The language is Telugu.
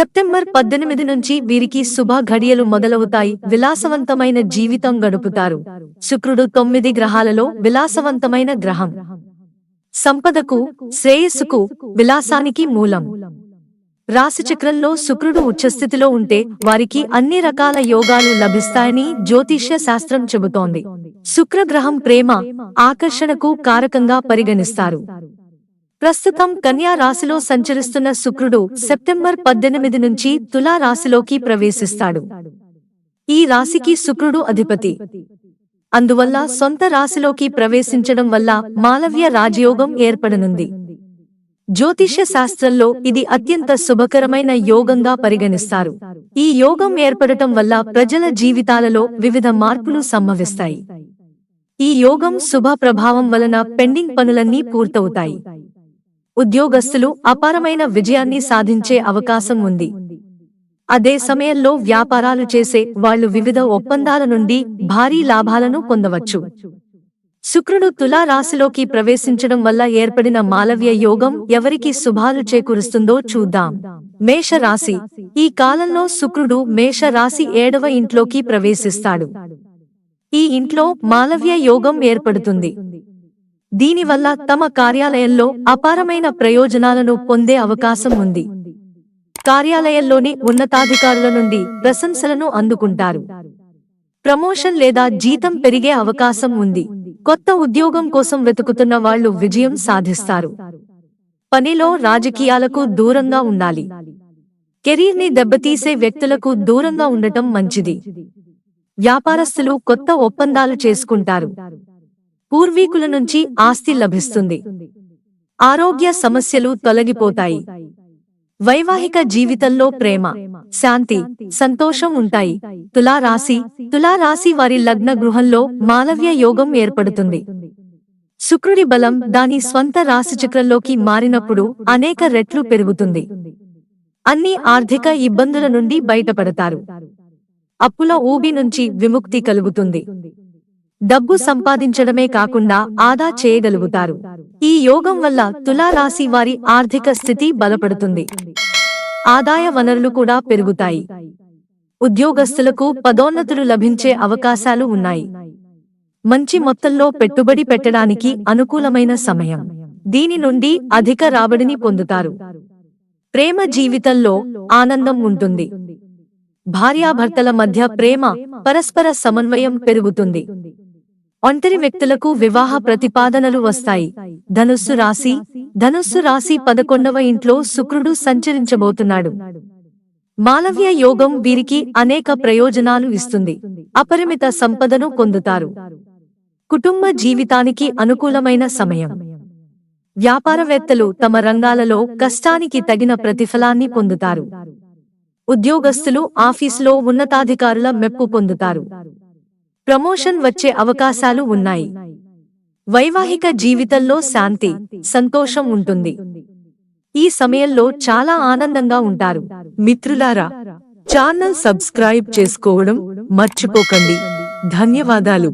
సెప్టెంబర్ పద్దెనిమిది నుంచి వీరికి శుభ ఘడియలు మొదలవుతాయి. విలాసవంతమైన జీవితం గడుపుతారు. శుక్రుడు తొమ్మిది గ్రహాలలో విలాసవంతమైన గ్రహం. సంపదకు శ్రేయస్సుకు విలాసానికి మూలం. రాశిచక్రంలో శుక్రుడు ఉచ్చస్థితిలో ఉంటే వారికి అన్ని రకాల యోగాలు లభిస్తాయని జ్యోతిష్య శాస్త్రం చెబుతోంది. శుక్రగ్రహం ప్రేమ ఆకర్షణకు కారకంగా పరిగణిస్తారు. ప్రస్తుతం కన్యా రాశిలో సంచరిస్తున్న శుక్రుడు సెప్టెంబర్ పద్దెనిమిది నుంచి తులా రాశిలోకి ప్రవేశిస్తాడు. ఈ రాశికి శుక్రుడు అధిపతి. అందువల్ల సొంత రాశిలోకి ప్రవేశించడం వల్ల మాలవ్య రాజయోగం ఏర్పడనుంది. జ్యోతిష్య శాస్త్రంలో ఇది అత్యంత శుభకరమైన యోగంగా పరిగణిస్తారు. ఈ యోగం ఏర్పడటం వల్ల ప్రజల జీవితాలలో వివిధ మార్పులు సంభవిస్తాయి. ఈ యోగం శుభ ప్రభావం వలన పెండింగ్ పనులన్నీ పూర్తవుతాయి. ఉద్యోగస్తులు అపారమైన విజయాన్ని సాధించే అవకాశం ఉంది. అదే సమయంలో వ్యాపారాలు చేసే వాళ్ళు వివిధ ఒప్పందాల నుండి భారీ లాభాలను పొందవచ్చు. శుక్రుడు తులా రాశిలోకి ప్రవేశించడం వల్ల ఏర్పడిన మాలవ్య యోగం ఎవరికి శుభాలు చేకూరుస్తుందో చూద్దాం. మేష రాశి. ఈ కాలంలో శుక్రుడు మేష రాశి ఏడవ ఇంట్లోకి ప్రవేశిస్తాడు. ఈ ఇంట్లో మాలవ్య యోగం ఏర్పడుతుంది. దీనివల్ల తమ కార్యాలయంలో అపారమైన ప్రయోజనాలను పొందే అవకాశం ఉంది. కార్యాలయంలోని ఉన్నతాధికారుల నుండి ప్రశంసలను అందుకుంటారు. ప్రమోషన్ లేదా జీతం పెరిగే అవకాశం ఉంది. కొత్త ఉద్యోగం కోసం వెతుకుతున్న వాళ్ళు విజయం సాధిస్తారు. పనిలో రాజకీయాలకు దూరంగా ఉండాలి. కెరీర్ని దెబ్బతీసే వ్యక్తులకు దూరంగా ఉండటం మంచిది. వ్యాపారస్తులు కొత్త ఒప్పందాలు చేసుకుంటారు. పూర్వీకుల నుంచి ఆస్తి లభిస్తుంది. ఆరోగ్య సమస్యలు తొలగిపోతాయి. వైవాహిక జీవితంలో ప్రేమ శాంతి సంతోషం ఉంటాయి. తులారాశి తులారాశి వారి లగ్న గృహంలో మానవ్య యోగం ఏర్పడుతుంది. శుక్రుడి బలం దాని స్వంత రాశిచక్రంలోకి మారినప్పుడు అనేక రెట్లు పెరుగుతుంది. అన్ని ఆర్థిక ఇబ్బందుల నుండి బయటపడతారు. అప్పుల ఊబి నుంచి విముక్తి కలుగుతుంది. డబ్బు సంపాదించడమే కాకుండా ఆదా చేయగలుగుతారు. ఈ యోగం వల్ల తులారాశి వారి ఆర్థిక స్థితి బలపడుతుంది. ఆదాయ వనరులు కూడా పెరుగుతాయి. ఉద్యోగస్తులకు పదోన్నతులు లభించే అవకాశాలు ఉన్నాయి. మంచి మొత్తంలో పెట్టుబడి పెట్టడానికి అనుకూలమైన సమయం. దీని నుండి అధిక రాబడిని పొందుతారు. ప్రేమ జీవితంలో ఆనందం ఉంటుంది. భార్యాభర్తల మధ్య ప్రేమ పరస్పర సమన్వయం పెరుగుతుంది. ఒంటరి వ్యక్తులకు వివాహ ప్రతిపాదనలు వస్తాయి. ధనుస్సు రాశి ధనుస్సు రాశి పదకొండవ ఇంట్లో శుక్రుడు సంచరించబోతున్నాడు. మాలవ్య యోగం వీరికి అనేక ప్రయోజనాలు ఇస్తుంది. అపరిమిత సంపదను పొందుతారు. కుటుంబ జీవితానికి అనుకూలమైన సమయం. వ్యాపారవేత్తలు తమ రంగాలలో కష్టానికి తగిన ప్రతిఫలాన్ని పొందుతారు. ఉద్యోగస్తులు ఆఫీసులో ఉన్నతాధికారుల మెప్పు పొందుతారు. ప్రమోషన్ వచ్చే అవకాశాలు ఉన్నాయి. వైవాహిక జీవితంలో శాంతి సంతోషం ఉంటుంది. ఈ సమయంలో చాలా ఆనందంగా ఉంటారు. మిత్రులారా ఛానల్ సబ్స్క్రైబ్ చేసుకోవడం మర్చిపోకండి. ధన్యవాదాలు.